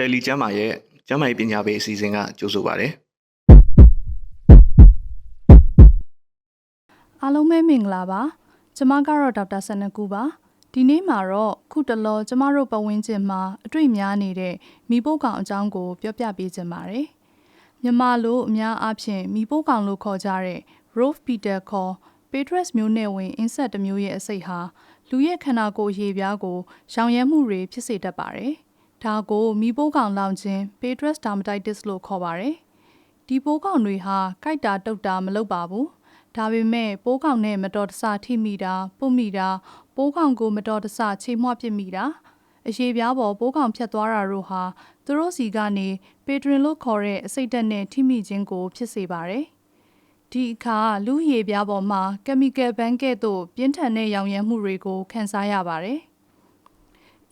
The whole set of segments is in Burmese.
တယ်လီကျမ်းမာရဲ့ကျမ်းမာရေးပညာပေးအစီအစဉ်ကကြိုဆိုပါရစေအားလုံးပဲမင်္ဂလာပါကျမကတော့ဒေါက်တာဆနကူပါဒီနေ့မှာတော့ခုတလောကျမတို့ပတ်ဝန်းကျင်မှာအတွေ့များနေတဲ့မိဖို့ကောင်အကြောင်းကို ပြောပြပေးခြင်းပါတယ်မြန်မာလိုအများအားဖြင့်မိဖို့ကောင်လို့ခေါ်ကြတဲ့ Rove Peter ခေါ် Petrus မျိုးနဲ့ဝင် insect တစ်မျိုးရဲ့အစိတ်ဟာလူရဲ့ခန္ဓာကိုယ်ရေပြားကိုရောင်ရဲမှုတွေဖြစ်စေတတ်ပါတယ် ဒါကိုမိဖို့ကောင်လောင်ခြင်း Petrus dermatitis လို့ခေါ်ပါတယ်ဒီပိုးကောင်တွေဟာကြိုက်တာတုတ်တာမလုပ်ပါဘူးဒါပေမဲ့ပိုးကောင်နဲ့မတော်တဆထိမိတာပုတ်မိတာပိုးကောင်ကိုမတော်တဆခြေမွှပစ်မိတာအရေးပြားပေါ်ပိုးကောင်ဖြတ်သွားတာတို့ဟာသူတို့စီကနေပေဒရင်လို့ခေါ်တဲ့အစိတ်ဓာတ်နဲ့ထိမိခြင်းကို ဖြစ်စေပါတယ်ဒီအခါလူရည်ပြားပေါ်မှာကက်မီကယ်ဘန်းကဲ့သို့ပြင်းထန်တဲ့ရောင်ရမ်းမှုတွေကိုခံစားရပါတယ်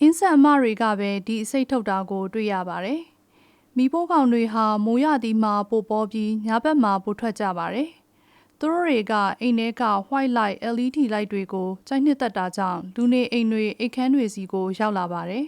အင်းဆက်အမတွေကပဲဒီအစိတ်ထုတ်တာကို တွေ့ရပါတယ်မိဖို့ကောင်တွေဟာမိုးရသည်မှာပိုပေါ်ပြီးညဘက်မှာပိုထွက်ကြပါတယ်။သူတို့တွေကအိမ်ထဲက white light LED light တွေကိုစိုက်နှစ်သက်တာကြောင့်လူနေအိမ်တွေအိတ်ခမ်းတွေစီကိုရောက်လာပါတယ်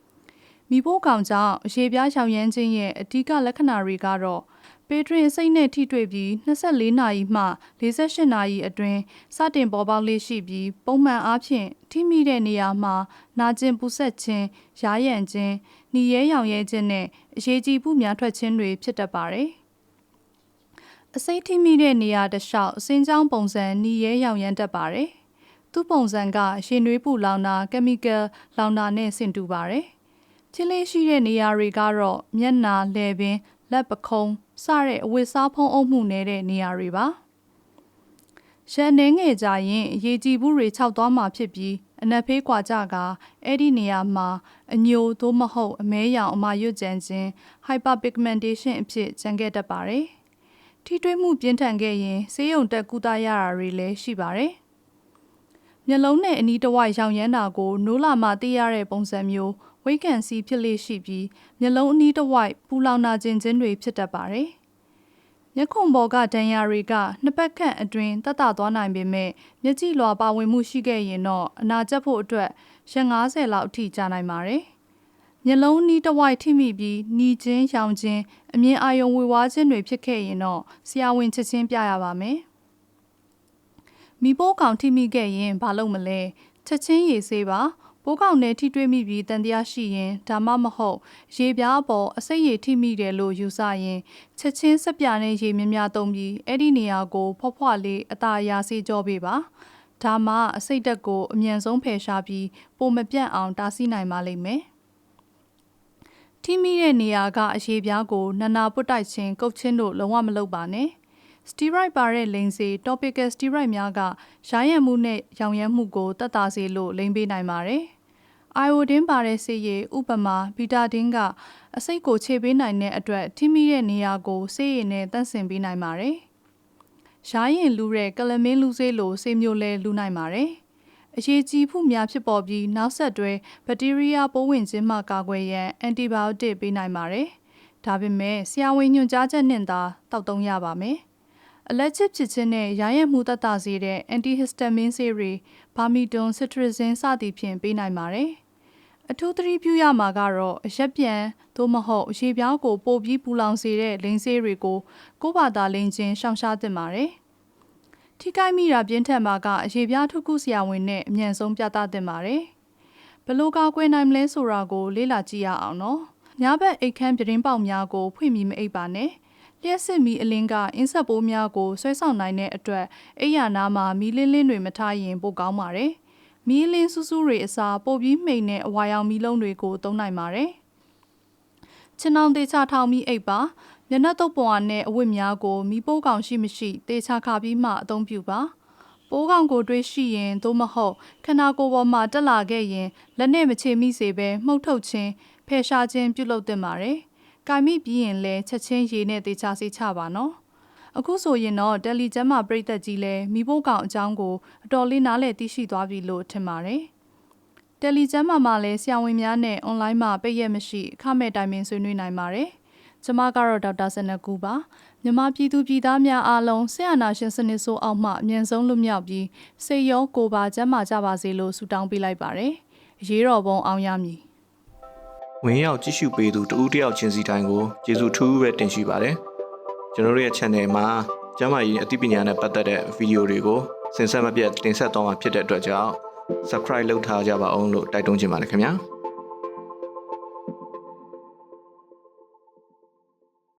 ။မိဖို့ကောင်ကြောင့်အရေးပြားရောင်ရမ်းခြင်းရဲ့အဓိကလက္ခဏာတွေကတော့ ပေဒရင်စိတ်နဲ့ထိတွေ့ပြီး24နာရီမှ48နာရီအတွင်းစတင်ပေါ်ပေါက်လေးရှိပြီးပုံမှန်အားဖြင့်ထိမိတဲ့နေရာမှာနာကျင်ပူဆက်ခြင်း၊ရားရံခြင်း၊နှီးရဲရောင်ရဲခြင်းနဲ့အရေးကြီးမှုများထွက်ခြင်းတွေဖြစ်တတ်ပါတယ်။အစိတ်ထိမိတဲ့နေရာတစ်လျှောက်အစင်းကြောင်းပုံစံနှီးရဲရောင်ရမ်းတတ်ပါတယ်။သူ့ပုံစံကရှင်နွေးပူလောင်တာ၊ကမီကယ်လောင်တာနဲ့ဆင်တူပါတယ်။ချင်းလေးရှိတဲ့နေရာတွေကတော့မျက်နာ၊လယ်ပင် လက်ပခုံးစတဲ့အဝတ်စားဖုံးအုပ်မှုနေတဲ့နေရာတွေပါရန်နှင်းငယ်ကြရင်ရေကြည်ဘူးတွေခြောက်သွားမှာဖြစ်ပြီးအနက်ဖေးကွာကြကအဲ့ဒီနေရာမှာအညိုသို့မဟုတ်အမဲရောင်အမာရွတ်ကြံခြင်း hyperpigmentation အဖြစ်ကျန်ခဲ့တတ်ပါတယ်ထိတွေ့မှုပြင်းထန်ခဲ့ရင်ဆေးရုံတက်ကူတာရတာတွေလည်းရှိပါတယ်မျက်လုံးနဲ့အနီးတစ်ဝိုက်ရောင်ရမ်းတာကိုနိုးလာမှသိရတဲ့ပုံစံမျိုး ဝိတ်ကန်စီဖြစ်လေရှိပြီးမျက်လုံးအနီးတစ်ဝိုက်ပူလောင်နာခြင်းခြင်းတွေဖြစ်တတ်ပါတယ်။မျက်ခုံပေါ်ကဒဏ်ရာတွေကနှစ်ပတ်ခန့်အတွင်းတတ်တာသွားနိုင်ပေမဲ့မျက်ကြည်လွာပါဝင်မှုရှိခဲ့ရင်တော့အနာကျက်ဖို့အတွက်ရက်90လောက်အထိကြာနိုင်ပါတယ်။မျက်လုံးနီးတစ်ဝိုက်ထိမိပြီးနီခြင်းရောင်ခြင်းအမြင်အာရုံဝေဝါးခြင်းတွေဖြစ်ခဲ့ရင်တော့ဆရာဝန်ချက်ချင်းပြရပါမယ်။မိပိုးကောင်ထိမိခဲ့ရင်ဘာလုပ်မလဲချက်ချင်းရေဆေးပါ ပိုးကောင်နဲ့ထိတွေ့မိပြီးတန်တရားရှိရင်ဒါမှမဟုတ်ရေပြားအပေါ်အစိတ်ရည်ထိမိတယ်လို့ယူဆရင်ချက်ချင်းစက်ပြာနဲ့ရေမြများသုံးပြီးအဲ့ဒီနေရာကိုဖွားဖွားလေးအသာအရာစေးကြောပေးပါဒါမှအစိတ်တက်ကိုအမြန်ဆုံးဖယ်ရှားပြီးပုံမပြတ်အောင်တားဆီးနိုင်ပါလိမ့်မယ်ထိမိတဲ့နေရာကအရေပြားကိုနနာပုတ်တိုက်ခြင်းကုတ်ချင်းတို့လုံးဝမလုပ်ပါနဲ့စတီရိုက်ပါတဲ့လိန်စေ topical steroid များကရိုင်းရံမှုနဲ့ရောင်ရမ်းမှုကိုတက်တာစေလို့လိမ့်ပေးနိုင်ပါတယ်။ အိုင်ယိုဒင်းပါတဲ့ဆေးရည်ဥပမာဘီတာဒင်းကအစိတ်ကိုခြေပေးနိုင်တဲ့အတွက်ထိမိတဲ့နေရာကိုဆေးရည်နဲ့တန့်စင်ပေးနိုင်ပါတယ်။ရိုင်းရင်လူတဲ့ကလမင်းလူဆေးလိုဆေးမျိုးလဲလူနိုင်ပါတယ်။အရေးကြီးမှုများဖြစ်ပေါ်ပြီးနောက်ဆက်တွဲဘက်တီးရီးယားပိုးဝင်ခြင်းမှကာကွယ်ရန်အန်တီဘိုတစ်ပေးနိုင်ပါတယ်။ဒါပေမဲ့ဆရာဝန်ညွှန်ကြားချက်နဲ့သာတောက်သုံးရပါမယ်။အလက်ချစ်ဖြစ်ခြင်းနဲ့ရာရဲ့မှုတတ်တာစေတဲ့ antihistamine ဆေးတွေဘာမီတွန်စစ်ထရဇင်းစသည်ဖြင့်ပေးနိုင်ပါတယ်။ အထူးသတိပြုရမှာကတော့အရက်ပြန်သို့မဟုတ်ရေပြောင်းကိုပိုပြီးပူလောင်စေတဲ့လိန်ဆေးတွေကိုကိုယ့်ဘာသာလိန်ချင်းရှောင်ရှားသင့်ပါတယ်။ထိခိုက်မိတာပြင်းထန်မှာကအရေပြားထုခုဆရာဝန်နဲ့အမြန်ဆုံးပြသသင့်ပါတယ်။ဘလို့ကောက်ကွယ်နိုင်မလဲဆိုတာကိုလေ့လာကြည့်ရအောင်နော်။ညဘက်အိတ်ခမ်းပြတင်းပေါက်များကိုဖွင့်ပြီးမအိပ်ပါနဲ့။လျှက်စစ်မီအလင်းကအင်းဆက်ပိုးများကိုဆွဲဆောင်နိုင်တဲ့အတွက်အိယာနာမှာမီးလင်းလင်းတွေမထားရင်ပိုကောင်းပါတယ်။ မီးလင်းစူးစူးတွေအစားပိုပြီးမှိန်တဲ့အဝါရောင်မီးလုံးတွေကိုသုံးနိုင်ပါတယ်။ချင်းအောင်သေးချထောင်ပြီးအိပ်ပါမျက်နှာတုပ်ပေါ်နဲ့အဝတ်များကိုမီးပိုးကောင်ရှိမရှိတေချခါပြီးမှအသုံးပြုပါ။ပိုးကောင်ကိုတွေးရှိရင်သို့မဟုတ်ခန္ဓာကိုယ်ပေါ်မှာတက်လာခဲ့ရင်လက်နဲ့မချေမိစေဘဲမှုတ်ထုတ်ခြင်းဖယ်ရှားခြင်းပြုလုပ်သင့်ပါတယ်။။ကာမိပြီးရင်လည်းချက်ချင်းရေနဲ့တေချာစေချပါနော်။ အခုဆိုရင်တော့တယ်လီကျမ်းမှာပြိသက်ကြီးလဲမိဖို့ကောင်အကြောင်းကိုအတော်လေးနားလည်သိရှိသွားပြီလို့ထင်ပါတယ်။တယ်လီကျမ်းမှာမှလည်းဆရာဝန်များနဲ့အွန်လိုင်းမှာပိတ်ရက်မရှိအခမဲ့တိုင်ပင်ဆွေးနွေးနိုင်ပါတယ်။ကျမကတော့ဒေါက်တာစနကူပါမြန်မာပြည်သူပြည်သားများအားလုံးဆရာနာရှင်စနစ်ဆိုးအောက်မှအမြန်ဆုံးလွတ်မြောက်ပြီးစိတ်ရောကိုယ်ပါကျန်းမာကြပါစေလို့ဆုတောင်းပေးလိုက်ပါတယ်။အရေးတော်ပုံအောင်ရမည်ဝင်ရောက်ကြည့်ရှုပေးသူတဦးတစ်ယောက်ချင်းစီတိုင်းကိုကျေးဇူးထူးပဲတင်ရှိပါတယ် ကျွန်တော်တို့ရဲ့ channel မှာကျမ်းမာရေးအသိပညာနဲ့ပတ်သက်တဲ့ဗီဒီယိုတွေကိုစင်ဆက်မပြတ်တင်ဆက်သွားမှာဖြစ်တဲ့အတွက်ကြောင့် subscribe လုပ်ထားကြပါအောင်လို့တိုက်တွန်းချင်ပါတယ်ခင်ဗျာ